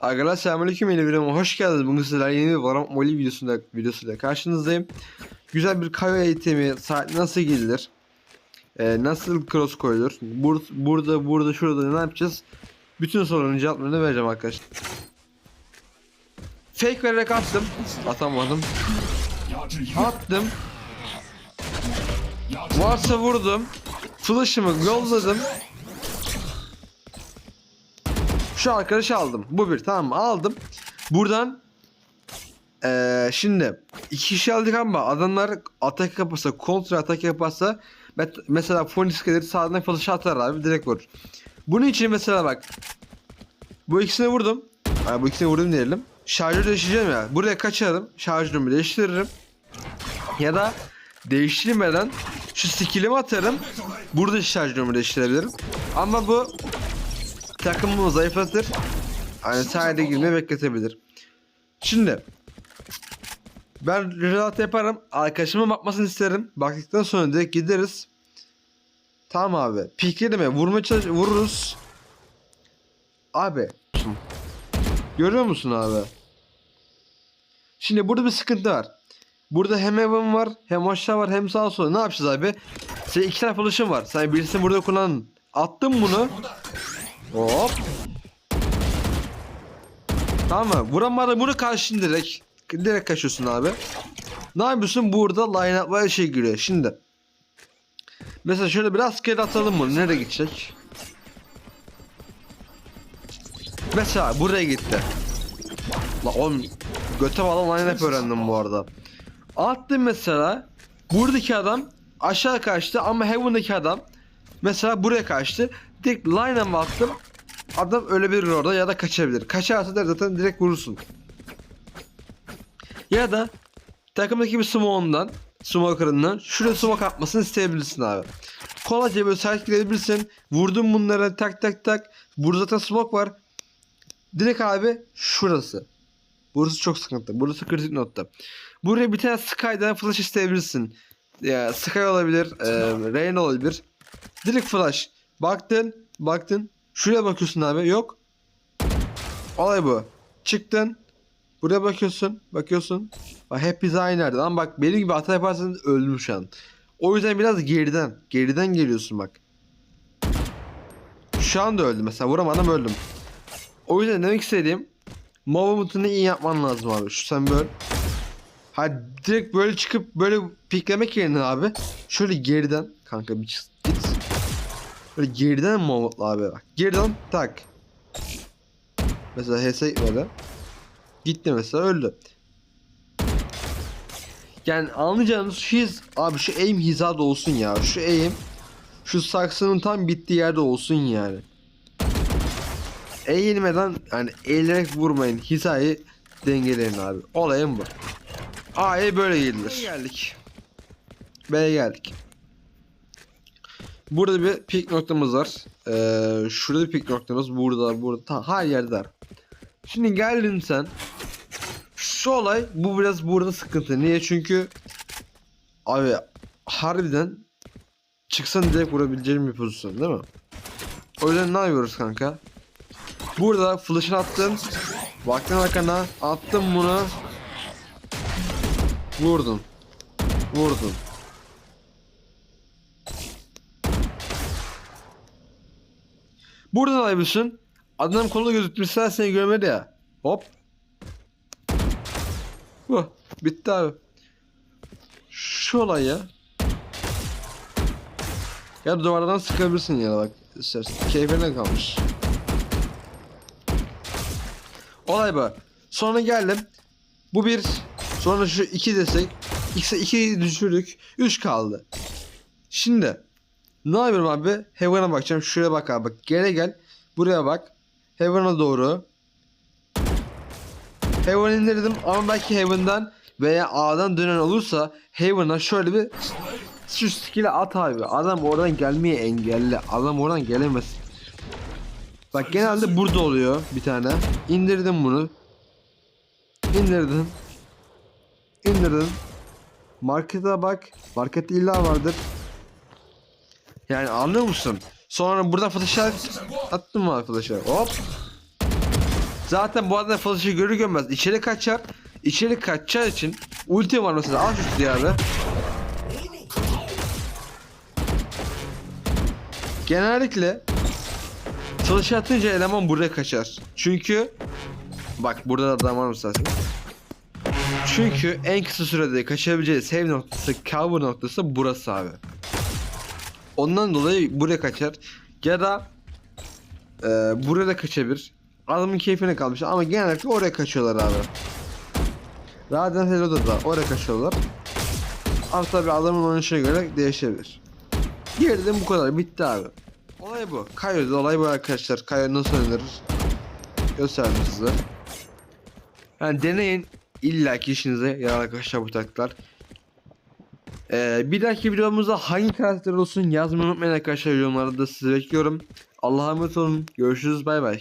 Arkadaşlar selamünaleyküm yeni videoma hoş geldiniz. Bugün sizlerle yeni bir Valorant Molly videosunda, videosuyla karşınızdayım. Güzel bir kayo eğitimi, saat nasıl gidilir? Ee, nasıl cross koyulur? Bur burada, burada, şurada ne yapacağız? Bütün soruların cevaplarını vereceğim arkadaşlar. Fake vererek attım. Atamadım. Attım. Varsa vurdum. Flash'ımı yolladım. Şu arkadaşı aldım. Bu bir tamam mı? Aldım. Buradan eee şimdi iki kişi aldık ama adamlar atak yaparsa kontra atak yaparsa mesela Phoenix gelir sağdan flash atar abi direkt vurur. Bunun için mesela bak bu ikisini vurdum. Yani bu ikisini vurdum diyelim. Şarjör değiştireceğim ya. Buraya kaçarım. Şarjörümü değiştiririm. Ya da değiştirmeden şu skill'imi atarım. Burada şarjörümü değiştirebilirim. Ama bu takımımı zayıflatır. Hani sahide girmeyi bekletebilir. Şimdi ben relat yaparım. Arkadaşıma bakmasını isterim. Baktıktan sonra direkt gideriz. Tamam abi. Pikleri mi? Vurma çalış vururuz. Abi. Görüyor musun abi? Şimdi burada bir sıkıntı var. Burada hem evim var, hem aşağı var, hem sağ sol. Ne yapacağız abi? Senin iki tane flash'ın var. Sen birisini burada kullan. Attım bunu. Hop. Tamam mı? Vuramadı bunu karşın direkt. Direkt kaçıyorsun abi. Ne yapıyorsun? Burada line up'la şey giriyor. Şimdi. Mesela şöyle biraz kere atalım bunu. Nereye gidecek? Mesela buraya gitti. La oğlum göte falan line up öğrendim bu arada. Attım mesela. Buradaki adam aşağı kaçtı ama Heaven'daki adam mesela buraya kaçtı. Direkt line up attım. Adam ölebilir orada ya da kaçabilir. Kaçarsa da zaten direkt vurursun. Ya da takımdaki bir smoke'undan smoker'ından şuraya smoke atmasını isteyebilirsin abi. Kolayca böyle sert girebilirsin. Vurdun bunlara tak tak tak. Burada zaten smoke var. Direkt abi şurası. Burası çok sıkıntı. Burası kritik nokta. Buraya bir tane Sky'dan flash isteyebilirsin. Ya Sky olabilir, e, Rain olabilir. Direkt flash. Baktın, baktın. Şuraya bakıyorsun abi. Yok. Olay bu. Çıktın. Buraya bakıyorsun. Bakıyorsun. Bak hep biz aynı yerde. Ama bak benim gibi hata yaparsan öldüm şu an. O yüzden biraz geriden. Geriden geliyorsun bak. Şu anda öldüm mesela. Vuramadım öldüm. O yüzden demek istediğim Movement'ını iyi yapman lazım abi. Şu sen böyle Ha direkt böyle çıkıp böyle piklemek yerine abi şöyle geriden kanka bir. Böyle geriden movement'la abi bak. Geriden tak. Mesela HS böyle. Gitti mesela öldü. Yani anlayacağınız hiz abi şu aim hizada olsun ya. Şu aim şu saksının tam bittiği yerde olsun yani. Eğilmeden hani eğilerek vurmayın. Hizayı dengeleyin abi. Olayım bu. A'ya böyle gelinir. geldik. B'ye geldik. Burada bir pik noktamız var. Ee, şurada bir pik noktamız. Burada, burada. Ta, her yerde var. Şimdi geldin sen. Şu olay bu biraz burada sıkıntı. Niye? Çünkü abi harbiden çıksan direkt vurabileceğim bir pozisyon değil mi? O yüzden ne yapıyoruz kanka? Burada flash'ını attın. Baktın arkana. Attım bunu. Vurdun. Vurdun. Buradan aymışsın. Adam kolu gözükmüşsen seni görmedi ya. Hop. Bu. Bitti abi. Şu olay ya. Ya duvardan sıkabilirsin ya bak. istersen. Keyfine kalmış. Olay bu. Sonra geldim. Bu bir. Sonra şu iki desek. X'e iki düşürdük. Üç kaldı. Şimdi. Ne yapıyorum abi? Heaven'a bakacağım. Şuraya bak abi. Bak gele gel. Buraya bak. Heaven'a doğru. Heaven indirdim ama belki Heaven'dan veya A'dan dönen olursa Heaven'a şöyle bir şu skill'e at abi. Adam oradan gelmeye engelli. Adam oradan gelemez. Bak genelde burada oluyor bir tane. İndirdim bunu. İndirdim. İndirdim. Markete bak. Markette illa vardır. Yani anlıyor musun? Sonra burada flash'a attım mı flash'a? Hop. Zaten bu adam flash'ı görür görmez içeri kaçar. İçeri kaçacağı için ulti var mesela al şu silahı. Genellikle flash atınca eleman buraya kaçar. Çünkü bak burada da adam var zaten? Çünkü en kısa sürede kaçabileceği save noktası, cover noktası burası abi. Ondan dolayı buraya kaçar. Ya da e, buraya da kaçabilir. Adamın keyfine kalmış ama genellikle oraya kaçıyorlar abi. Zaten Hello'da da oraya kaçıyorlar. Ama tabi adamın oynayışına göre değişebilir. Geriden bu kadar bitti abi. Olay bu. Kayo'da olay bu arkadaşlar. Kayo nasıl oynanır gösterdim size. Yani deneyin. İlla ki işinize yarar arkadaşlar bu taktikler. Ee, bir dahaki videomuzda hangi karakter olsun yazmayı unutmayın arkadaşlar yorumlarda sizi bekliyorum. Allah'a emanet olun. Görüşürüz bay bay.